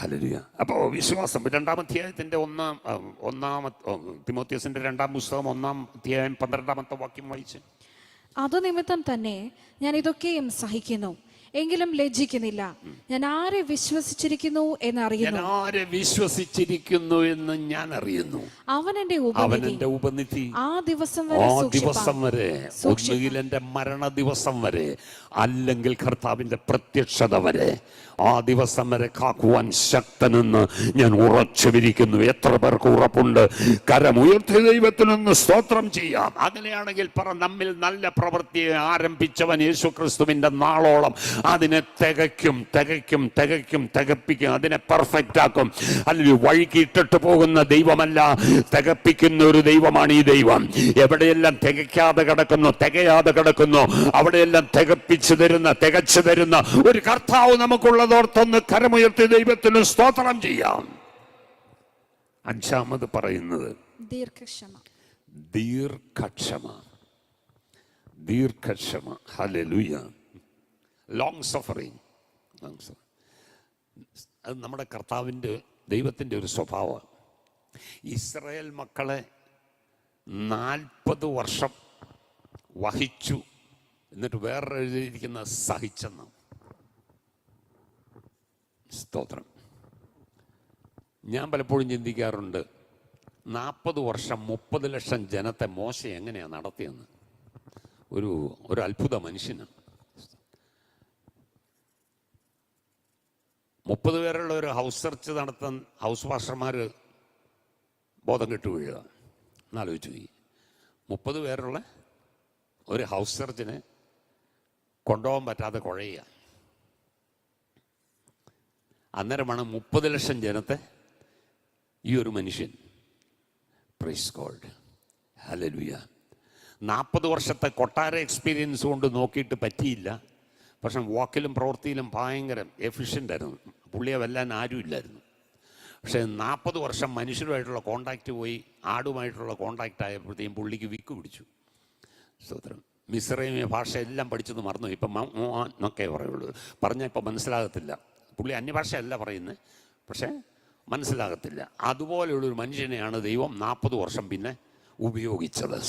Hallelujah. അപ്പോൾ വിശ്വാസം രണ്ടാം അധ്യായത്തിന്റെ ഒന്നാം ഒന്നാം ഒന്നാമ തിമോത്യസിന്റെ രണ്ടാം പുസ്തകം ഒന്നാം അധ്യായം പന്ത്രണ്ടാമത്തെ വാക്യം വായിച്ച്. അതുനിമിത്തം തന്നെ ഞാൻ ഇതൊക്കെയും സഹിക്കുന്നു. എങ്കിലും ലജ്ജിക്കുന്നില്ല. ഞാൻ ആരെ വിശ്വസിച്ചിരിക്കുന്നു ഞാൻ എന്നറിയുന്നു ആരെ വിശ്വസിച്ചിരിക്കുന്നു എന്ന് ഞാൻ അറിയുന്നു. അവൻ എന്റെ അവൻ ഉപനിധി എന്റെ ഉപനിധി. ആ ദിവസം വരെ ആ ദിവസം വരെ ഒന്നുകിൽ എന്റെ മരണ ദിവസം വരെ അല്ലെങ്കിൽ കർത്താവിന്റെ പ്രത്യക്ഷത വരെ ആ ദിവസം വരെ കാക്കുവാൻ ശക്തനെന്ന് ഞാൻ ഉറച്ചുവിരിക്കുന്നു. എത്ര പേർക്ക് ഉറപ്പുണ്ട്? കരമുയർത്തിയ ദൈവത്തിനൊന്ന് സ്തോത്രം ചെയ്യാം. അങ്ങനെയാണെങ്കിൽ പറ നമ്മിൽ നല്ല പ്രവൃത്തിയെ ആരംഭിച്ചവൻ യേശു ക്രിസ്തുവിന്റെ നാളോളം അതിനെ തികയ്ക്കും തികയ്ക്കും തികയ്ക്കും തികപ്പിക്കും അതിനെ പെർഫെക്റ്റ് ആക്കും. അല്ലെങ്കിൽ വഴിക്ക് ഇട്ടിട്ട് പോകുന്ന ദൈവമല്ല തികപ്പിക്കുന്ന ഒരു ദൈവമാണ് ഈ ദൈവം. എവിടെയെല്ലാം തികയ്ക്കാതെ കിടക്കുന്നു തികയാതെ കിടക്കുന്നു അവിടെയെല്ലാം തികപ്പിച്ചു തരുന്ന തികച്ചു തരുന്ന ഒരു കർത്താവ് നമുക്കുള്ളതോർത്തൊന്ന് കരമുയർത്തി ദൈവത്തിന് സ്തോത്രം ചെയ്യാം. അഞ്ചാമത് പറയുന്നത് ദീർഘക്ഷമ. ദീർഘക്ഷമ. ദീർഘക്ഷമ. ഹല്ലേലൂയ. ലോങ് സഫറിങ് ലോങ് അത് നമ്മുടെ കർത്താവിന്റെ ദൈവത്തിന്റെ ഒരു സ്വഭാവമാണ്. ഇസ്രയേൽ മക്കളെ നാൽപ്പത് വർഷം വഹിച്ചു എന്നിട്ട് വേറെ എഴുതിയിരിക്കുന്ന സഹിച്ചെന്ന്. സ്തോത്രം. ഞാൻ പലപ്പോഴും ചിന്തിക്കാറുണ്ട് നാൽപ്പത് വർഷം മുപ്പത് ലക്ഷം ജനത്തെ മോശം എങ്ങനെയാണ് നടത്തിയെന്ന്? ഒരു ഒരു അത്ഭുത മനുഷ്യനാണ്. മുപ്പത് പേരുള്ള ഒരു ഹൗസ് സെർച്ച് നടത്താൻ ഹൗസ് മാസ്റ്റർമാർ ബോധം കെട്ടു വീഴുക എന്നാലോചിച്ചു പോയി മുപ്പത് പേരുള്ള ഒരു ഹൗസ് സെർച്ചിനെ കൊണ്ടുപോകാൻ പറ്റാതെ കുഴയുക. അന്നേരമാണ് മുപ്പത് ലക്ഷം ജനത്തെ ഈ ഒരു മനുഷ്യൻ. പ്രൈസ് ഗോഡ് ഹലലുയ നാൽപ്പത് വർഷത്തെ കൊട്ടാര എക്സ്പീരിയൻസ് കൊണ്ട് നോക്കിയിട്ട് പറ്റിയില്ല. പക്ഷെ വാക്കിലും പ്രവൃത്തിയിലും ഭയങ്കര എഫിഷ്യന്റ് ആയിരുന്നു. പുള്ളിയെ വല്ലാൻ ആരുമില്ലായിരുന്നു. പക്ഷേ നാൽപ്പത് വർഷം മനുഷ്യരുമായിട്ടുള്ള കോണ്ടാക്റ്റ് പോയി ആടുമായിട്ടുള്ള കോണ്ടാക്റ്റ് ആയപ്പോഴത്തേക്കും പുള്ളിക്ക് വിക്ക് പിടിച്ചു. സ്തോത്രം. മിശ്രൈമ ഭാഷ എല്ലാം പഠിച്ചത് മറന്നു ഇപ്പം എന്നൊക്കെ പറയുള്ളൂ. പറഞ്ഞാൽ ഇപ്പം മനസ്സിലാകത്തില്ല. പുള്ളി അന്യഭാഷയല്ല പറയുന്നത് പക്ഷേ മനസ്സിലാകത്തില്ല. അതുപോലെയുള്ളൊരു മനുഷ്യനെയാണ് ദൈവം നാൽപ്പത് വർഷം പിന്നെ ഉപയോഗിച്ചത്.